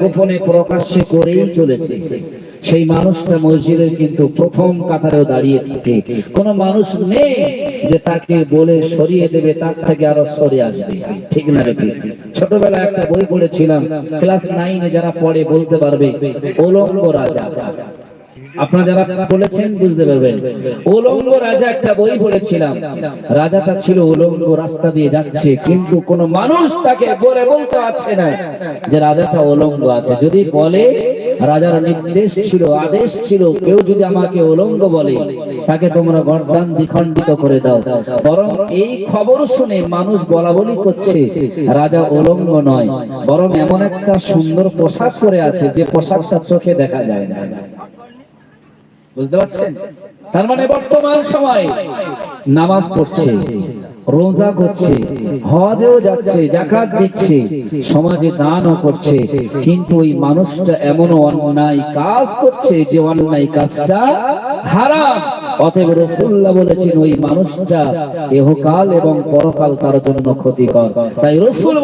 গোপনে প্রকাশ্যে করেই চলেছে। সেই মানুষটা মসজিদের কিন্তু প্রথম কাতারেও দাঁড়িয়ে থাকে। কোন মানুষ নেই যে তাকে বলে সরিয়ে দেবে, তার থেকে আরও সরে আসবে। ঠিক না রে ঠিক? ছোটবেলায় একটা বই পড়েছিলাম, ক্লাস নাইনে যারা পড়ে বলতে পারবে, ওলঙ্গ রাজা। আপনারা যারা বলেছেন বুঝতে পারবেন। উলঙ্গ রাজা একটা বই পড়েছিলাম। রাজাটা ছিল উলঙ্গ রাস্তা দিয়ে যাচ্ছে, কিন্তু কোন মানুষ তাকে বলে বলতে পারছে না যে রাজাটা উলঙ্গ আছে। যদি বলে, রাজার নির্দেশ ছিল, আদেশ ছিল, কেউ যদি আমাকে উলঙ্গ বলে, তাকে তোমরা গর্দান দ্বিখণ্ডিত করে দাও। বরং এই খবর শুনে মানুষ বলা বলি করছে, রাজা উলঙ্গ নয়, বরং এমন একটা সুন্দর পোশাক করে আছে যে পোশাকটা চোখে দেখা যায় না। বুঝতে পারছেন? তার মানে বর্তমান সময় নামাজ পড়ছে, রোজা করছে, হজেও যাচ্ছে জাকাত দিচ্ছে, সমাজে দানও করছে, কিন্তু ওই মানুষটা এমন অন্যায় কাজ করছে যে অন্যায় কাজটা হারাম। অতএব বলেছেন, ওই মানুষটা এবং পরকাল তার জন্য ক্ষতিকর। তাই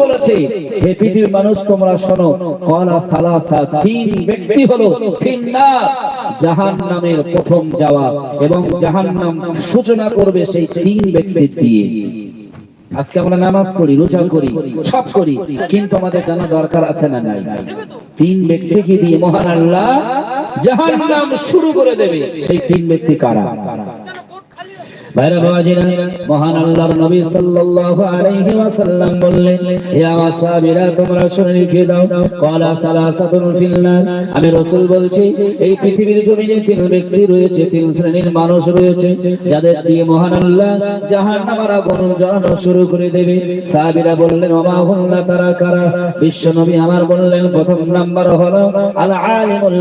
বলেছে হে পৃথিবীর মানুষ, তোমরা শোনো কলা সালাসা, তিন ব্যক্তি হলো প্রথম যাওয়া, এবং সূচনা করবে সেই তিন ব্যক্তির দিয়ে। আজকে আমরা নামাজ পড়ি, রোজা করি, সব করি, কিন্তু আমাদের জানা দরকার আছে না নাই? তিন ব্যক্তিকে দিয়ে মহান আল্লাহ জাহান নাম শুরু করে দেবে। সেই তিন ব্যক্তি কারা? আমি রাসূল বলছি, এই পৃথিবীর জমিনে তিন ব্যক্তি রয়েছে, তিন শ্রেণির মানুষ রয়েছে, যাদের দিয়ে মহান আল্লাহ জাহান্নামের আগুন জ্বালানো শুরু করে দেবে। সাহাবীরা বললেন, ওমা হুল্লা, তারা কারা? বিশ্ব নবী আমার বললেন, প্রথম নাম্বার হলো আল আলিমুল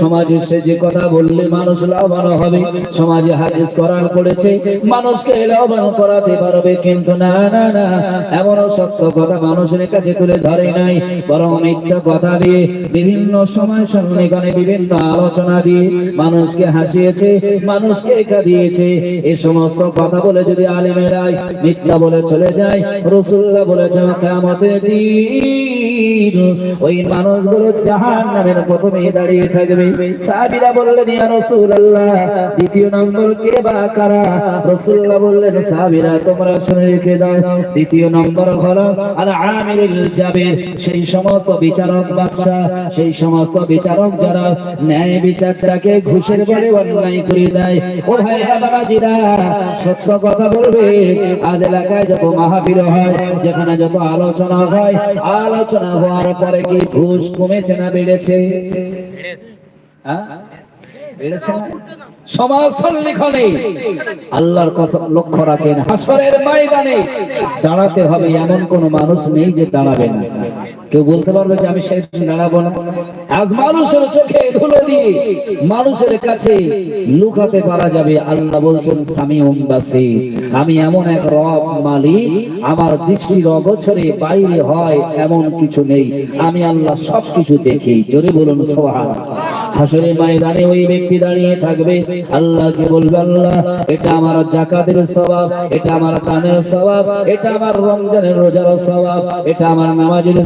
সমাজে সে যে কথা বললে মানুষ লাভবান হবে সমাজে হাদিস কোরআন পড়েছে, মানুষকে লাভবান করাতে পারবে কিন্তু না না না। এমন সত্য কথা মানুষের কাছে তুলে ধরে নাই, বরং মিথ্যা কথা দিয়ে বিভিন্ন সময় সন্নিগণে বিভিন্ন আলোচনা দিয়ে মানুষকে হাসিয়েছে, মানুষকে কাঁদিয়েছে এই সমস্ত কথা বলে যদি আলিমেরাই মিথ্যা বলে চলে যায় রসুল্লাহ বলেছেন কেমতের দিন ওই মানুষগুলো জাহান নামের প্রথমে দাঁড়িয়ে থাকবে। সাহাবীরা বললেন, ইয়া রাসূলুল্লাহ দ্বিতীয় নম্বর কে বা কারা? রাসূলুল্লাহ বললেন, সাহাবীরা, তোমরা শুনে রেখে দাও। দ্বিতীয় নম্বর হলো আল আমিরুল জাবির, সেই সমস্ত বিচারক বাদশা সেই সমস্ত বিচারক যারা ন্যায় বিচারটাকে ঘুষের বলে অন্যায় করে দেয়। ও ভাই বাবাজিরা, সত্য কথা বলবে। আজ এলাকায় যত মাহফিল হয়, যেখানে যত আলোচনা হয়, আলোচনা হওয়ার পরে কি ঘুষ কমেছে না বেড়েছে? হ্যাঁ? বেড়েছে না? সমাজ সন্নিখনে আল্লাহর কসম লক্ষ্য রাখেন হাসরের ময়দানে দাঁড়াতে হবে। এমন কোন মানুষ নেই যে দাঁড়াবে না। কেউ বলতে পারবে যে আমি সেদিন দাঁড়াবো না? আজ মানুষের চোখে ধুলো দিয়ে মানুষের কাছে লুকাতে পারা যাবে। আল্লাহ বলছেন স্বামী উম্বাসী আমি এমন এক রব মালিক আমার দৃষ্টির অগোচরে বাইরে হয় এমন কিছু নেই। আমি আল্লাহ সবকিছু দেখি। জোরে বলুন সোহান হাসরের ময়দানে ওই ব্যক্তি দাঁড়িয়ে থাকবে। আল্লাহকে বলবে, আল্লাহ, এটা আমার জাকাতের স্বভাব, এটা আমার দানের স্বভাব, এটা আমার রমজানের রোজার স্বভাব, এটা আমার নামাজের